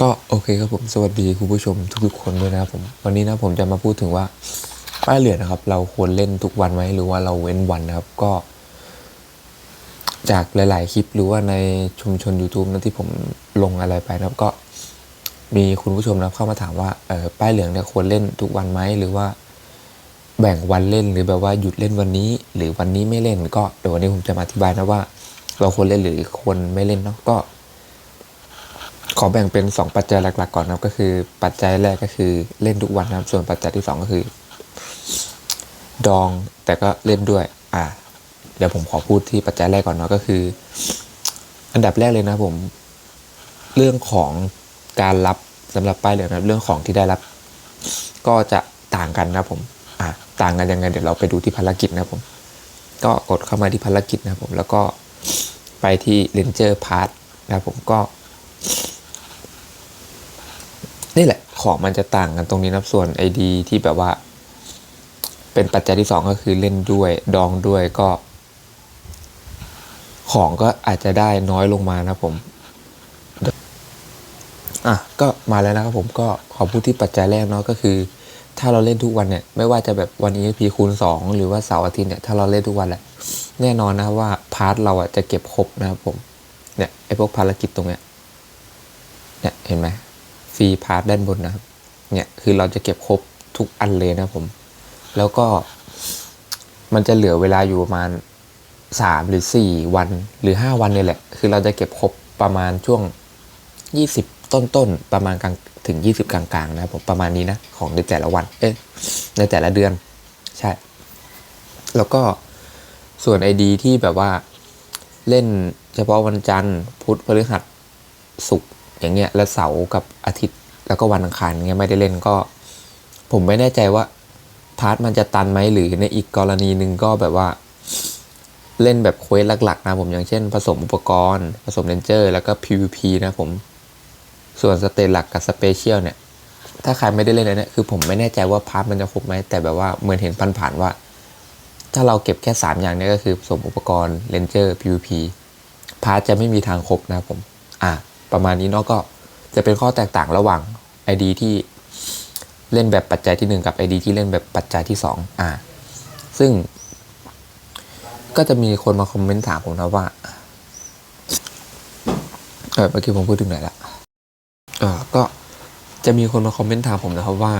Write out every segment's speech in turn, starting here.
ก็โอเคครับผมสวัสดีคุณผู้ชมทุกๆคนด้วยนะครับผมวันนี้นะผมจะมาพูดถึงว่าป้ายเหลืองนะครับ เราควรเล่นทุกวันไหมหรือว่าเราเว้นวันนะครับก็ จากหลาย ๆ คลิปหรือว่าในชุมชน YouTube นะที่ผมลงอะไรไปนะครับก็มีคุณผู้ชมนะเข้ามาถามว่าเออป้ายเหลืองเนี่ยควรเล่นทุกวันไหมหรือว่า แบ่งวันเล่นหรือแบบว่าหยุดเล่นวันนี้ หรือวันนี้ไม่เล่นก็เดี๋ยววันนี้ผมจะมาอธิบายนะว่า เราควรเล่นหรือควรไม่เล่นเนาะก็ ขอแบ่งเป็น 2 ปัจจัยหลัก ๆ ก่อนนะครับก็คือปัจจัยแรกก็คือเล่นทุกวันนะครับส่วนปัจจัยที่ 2 ก็คือ ดองแต่ก็เล่นด้วย อ่า เดี๋ยวผมขอพูดที่ปัจจัยแรกก่อนเนาะก็คือ อันดับแรกเลยนะผม เรื่องของการรับสำหรับป้ายเหลืองนะเรื่องของที่ได้รับ ก็จะต่างกันนะผม อ่าต่างกันยังไงเดี๋ยวเราไปดูที่ภารกิจนะผม ก็กดเข้ามาที่ภารกิจนะผม แล้วก็ไปที่ Ranger Part นะครับผมก็ นี่แหละของมันจะต่างกันตรงนี้นับส่วน ID ที่แบบว่า เป็นปัจจัยที่สองก็คือเล่นด้วยดองด้วยก็ ของก็อาจจะได้น้อยลงมานะผมอะก็มาแล้วนะครับผมก็ขอพูดที่ปัจจัยแรกเนาะก็คือ ถ้าเราเล่นทุกวันเนี่ย ไม่ว่าจะแบบวัน EXP คูณ 2 หรือว่าเสาร์อาทิตย์เนี่ยถ้าเราเล่นทุกวันแหละแน่นอนนะว่าพาร์ทเราอะจะเก็บครบนะครับผมเนี่ยไอพวกภารกิจตรงเนี้ยเนี่ยเห็นไหม ฟรีพาร์ทด้านบนนะครับ เนี่ยคือเราจะเก็บครบทุกอันเลยนะผม แล้วก็มันจะเหลือเวลาอยู่ประมาณสามหรือสี่วันหรือห้าวันเนี่ยแหละ คือเราจะเก็บครบประมาณช่วงยี่สิบต้นๆประมาณกลางถึงยี่สิบกลางๆ นะครับผมประมาณนี้นะ ของในแต่ละวัน เอ๊ะในแต่ละเดือน ใช่ แล้วก็ส่วน ID ที่แบบว่าเล่นเฉพาะวันจันทร์พุธพฤหัสศุกร์ อย่างเงี้ยและเสาร์กับอาทิตย์แล้วก็วันอังคารเงี้ยไม่ได้เล่นก็ ผมไม่แน่ใจว่าพาร์ทมันจะตันไหมหรือในอีกกรณีหนึ่งก็แบบว่า เล่นแบบเควสหลัก ๆ นะผมอย่างเช่น ผสมอุปกรณ์ ผสมเลนเจอร์ แล้วก็ PVP นะผมส่วนสเตหลักกับสเปเชียลเนี่ย ถ้าใครไม่ได้เล่นเนี้ยคือผมไม่แน่ใจว่าพาร์ทมันจะครบไหมแต่แบบว่าเหมือนเห็นผ่านๆว่า ถ้าเราเก็บแค่ 3 อย่างนี้ก็คือผสมอุปกรณ์เลนเจอร์ PVP พาร์ทจะไม่มีทางครบนะผม อะ ประมาณนี้เนาะก็จะเป็นข้อแตกต่างระหว่าง ID ที่เล่นแบบปัจจัยที่ 1 กับ ID ที่เล่นแบบปัจจัยที่ 2 อ่า ซึ่ง ก็จะมีคนมาคอมเมนต์ถามผมนะว่าเออเมื่อกี้ผมพูดถึงไหนละเออก็จะมีคนมาคอมเมนต์ถามผมนะครับว่า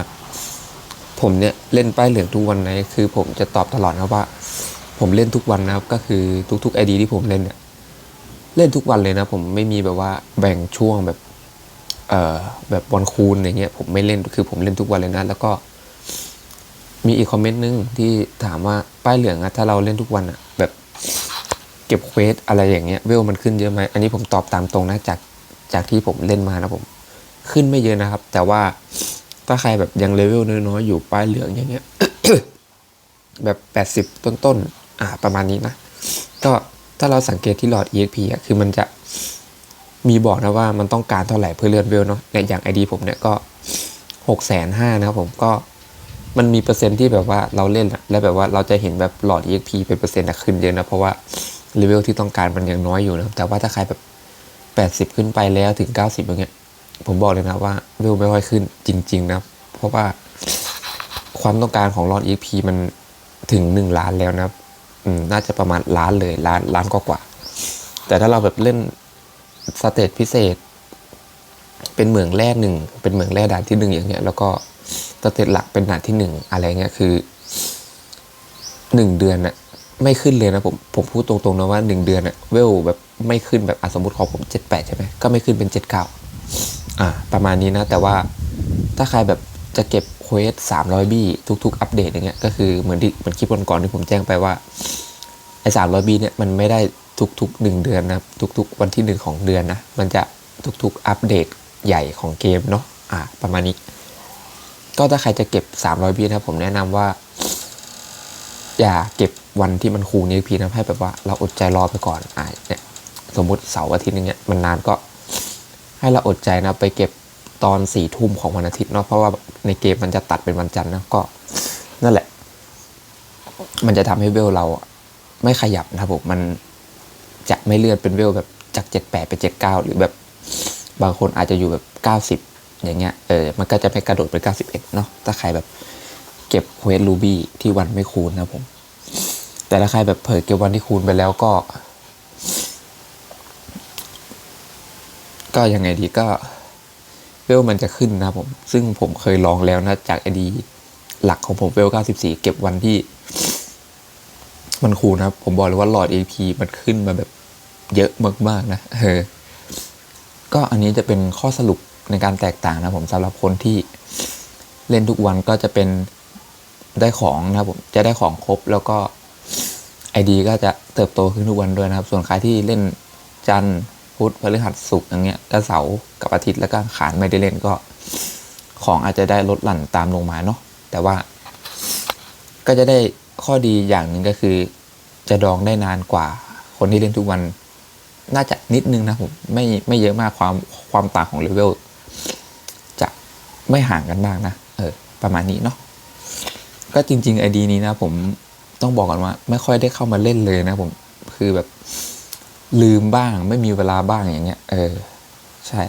ผมเนี่ยเล่นป้ายเหลืองทุกวันไหนคือ ผมจะตอบตลอดนะว่า ผมเล่นทุกวันนะครับ ก็คือทุกๆ ID ที่ผมเล่นเนี่ย เล่นทุกวันเลยนะ ผมไม่มีแบบว่าแบ่งช่วงแบบเอ่อแบบวันคูณอย่างเงี้ยผมไม่เล่นคือผมเล่นทุกวันเลยนะ แล้วก็ มีอีกคอมเมนต์นึงที่ถามว่าป้ายเหลืองอะถ้าเราเล่นทุกวันอะแบบเก็บเควสอะไรอย่างเงี้ยเวลมันขึ้นเยอะไหมอันนี้ผมตอบตามตรงนะจากจากที่ผมเล่นมานะผม ขึ้นไม่เยอะนะครับ แต่ว่าถ้าใครแบบยังเลเวลน้อยๆอยู่ป้ายเหลืองอย่างเงี้ย แบบแปดสิบต้นๆอ่าประมาณนี้นะ ก็ ถ้าเราสังเกตที่หลอด EXP อะคือมันจะมีบอกนะว่ามันต้องการเท่าไหร่เพื่อเลื่อนเวลเนาะเนี่ยอย่าง ID ผมเนี่ยก็หกแสนห้านะครับผมก็มันมีเปอร์เซ็นต์ที่แบบว่าเราเล่นแล้วแบบว่าเราจะเห็นแบบหลอด EXP เป็นเปอร์เซ็นต์ขึ้นเยอะนะเพราะว่าเลเวลที่ต้องการมันยังน้อยอยู่นะแต่ว่าถ้าใครแบบแปดสิบขึ้นไปแล้วถึงเก้าสิบอย่างเงี้ยผมบอกเลยนะว่าเวลไม่ค่อยขึ้นจริง ๆ นะ เพราะว่าความต้องการของหลอด EXP มันถึงหนึ่งล้านแล้วนะ น่าจะประมาณล้านเลยล้านล้านกว่าๆแต่ถ้าเราแบบเล่นสเตจพิเศษ เป็นเหมืองแร่หนึ่ง เป็นเหมืองแร่ด่านที่หนึ่งอย่างเงี้ย แล้วก็สเตจหลักเป็นด่านที่หนึ่งอะไรเงี้ยคือหนึ่งเดือนอะไม่ขึ้นเลยนะผมผมพูดตรงๆนะว่าหนึ่งเดือนอะเวลแบบไม่ขึ้นแบบอสมมติของผมเจ็ดแปดใช่ไหมก็ไม่ขึ้นเป็นเจ็ดเก้าอ่า ประมาณนี้นะ แต่ว่าถ้าใครแบบ จะเก็บเควสสามร้อยบี้ทุก ๆ อัปเดตอย่างเงี้ยก็คือเหมือนที่เหมือนคลิปก่อนๆที่ผมแจ้งไปว่าไอ้สามร้อยบีเนี่ยมันไม่ได้ทุกๆหนึ่งเดือนนะทุกๆ วันที่หนึ่งของเดือนนะมันจะทุกๆ อัปเดตใหญ่ของเกมเนาะอ่าประมาณนี้ ก็ถ้าใครจะเก็บ 300บีนะผมแนะนำว่า อย่าเก็บวันที่มันคูนี้พีนะให้แบบว่าเราอดใจรอไปก่อนอ่าเนี่ยสมมุติเสาร์อาทิตย์นึงเนี่ยมันนานก็ ให้เราอดใจนะไปเก็บ ตอนสี่ทุ่มของวันอาทิตย์เนาะเพราะว่าในเกมมันจะตัดเป็นวันจันทร์นะก็นั่นแหละ มันจะทำให้เวลเราไม่ขยับนะครับผมมันจะไม่เลื่อนเป็นเวลแบบจากเจ็ดแปดไปเจ็ดเก้าหรือแบบบางคนอาจจะอยู่แบบเก้าสิบอย่างเงี้ยเออมันก็จะไม่กระโดดไปเก้าสิบเอ็ดเนาะถ้าใครแบบเก็บเควสรูบี้ที่วันไม่คูณนะผม แต่ถ้าใครแบบเผยเก็บวันที่คูณไปแล้วก็ ก็ยังไงดีก็ ลมันจะขึ้นนะครับผม ซึ่งผมเคยลองแล้วนะจากไอดีหลักของผมเวล 94 เก็บวันที่ มันคูนะครับ ผมบอกเลยว่าหลอด AP มันขึ้นมาแบบเยอะมากๆนะเออก็อันนี้จะเป็นข้อสรุปในการแตกต่างนะผมสำหรับคนที่เล่นทุกวันก็จะเป็นได้ของนะครับผมจะได้ของครบแล้วก็ไอดีก็จะเติบโตขึ้นทุกวันด้วยนะครับ ส่วนใครที่เล่นจันท พุธพฤหัสศุกร์อย่างเงี้ยถ้าเสาร์กับอาทิตย์แล้วก็ขานไม่ได้เล่นก็ ของอาจจะได้ลดหลั่นตามลงมาเนาะแต่ว่า ก็จะได้ข้อดีอย่างหนึ่งก็คือ จะดองได้นานกว่า คนที่เล่นทุกวัน น่าจะนิดนึงนะผมไม่ไม่เยอะมากความความต่างของเลเวลจะไม่ห่างกันมากนะเออ ประมาณนี้เนาะก็จริงๆไอดีนี้นะผมต้องบอกก่อนว่า ไม่ค่อยได้เข้ามาเล่นเลยนะผมคือแบบ ลืมบ้าง ไม่มีเวลาบ้างอย่างเงี้ย เออ ใช่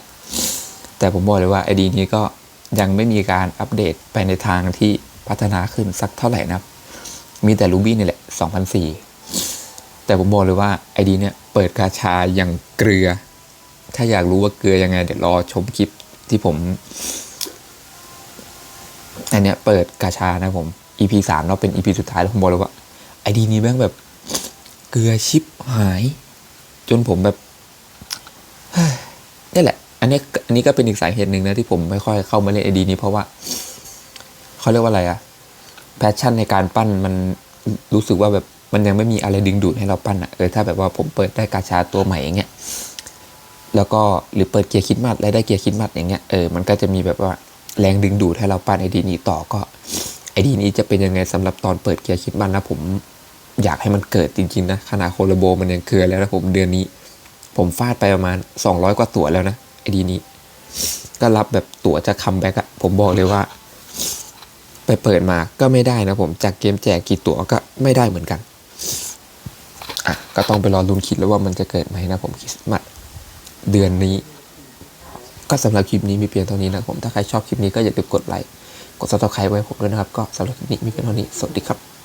แต่ผมบอกเลยว่าไอดีนี้ก็ยังไม่มีการอัปเดตไปในทางที่พัฒนาขึ้นสักเท่าไหร่นะมีแต่ Ruby นี่แหละ 2004 แต่ผมบอกเลยว่าไอดีเนี่ยเปิดกาชาอย่างเกลือ ถ้าอยากรู้ว่าเกลือยังไง เดี๋ยวรอชมคลิปที่ผม อันเนี้ยเปิดกาชานะผม EP สามเนาะเป็น EP สุดท้ายแล้วผมบอกเลยว่าไอดีนี้แม่งแบบ เกลือชิปหาย จนผมแบบนี่แหละ อันนี้อันนี้ก็เป็นอีกสาเหตุหนึ่งนะที่ผมไม่ค่อยเข้ามาเล่นไอดีนี้เพราะว่าเขาเรียกว่าอะไรอะแพชชั่นในการปั้นมันรู้สึกว่าแบบมันยังไม่มีอะไรดึงดูดให้เราปั้นอะเออถ้าแบบว่าผมเปิดได้กาชาตัวใหม่อย่างเงี้ยแล้วก็หรือเปิดเกียร์คิดมัดแล้วได้เกียร์คิดมัดอย่างเงี้ยเออมันก็จะมีแบบว่าแรงดึงดูดให้เราปั้นไอดีนี้ต่อก็ไอดีนี้จะเป็นยังไงสำหรับตอนเปิดเกียร์คิดมัดนะผม อยากให้มันเกิดจริงๆนะขนาดโคโลโบมันยังเคือแล้วนะผมเดือนนี้ ผมฟาดไปประมาณ 200 กว่าตั๋วแล้วนะไอดีนี้ ก็รับแบบตั๋วจะคัมแบ็กอะผมบอกเลยว่า ไปเปิดมาก็ไม่ได้นะผมจากเกมแจกกี่ตั๋วก็ไม่ได้เหมือนกันอะก็ต้องไปรอลุ้นคิดแล้วว่ามันจะเกิดไหมนะผมคริสต์มาสเดือนนี้ ก็สำหรับคลิปนี้มีเพียงเท่านี้นะผมถ้าใครชอบคลิปนี้ก็อย่าลืมกดไลค์กดซับสไครต์ไว้ผมด้วยนะครับ ก็สำหรับคลิปนี้มีเพียงเท่านี้สวัสดีครับ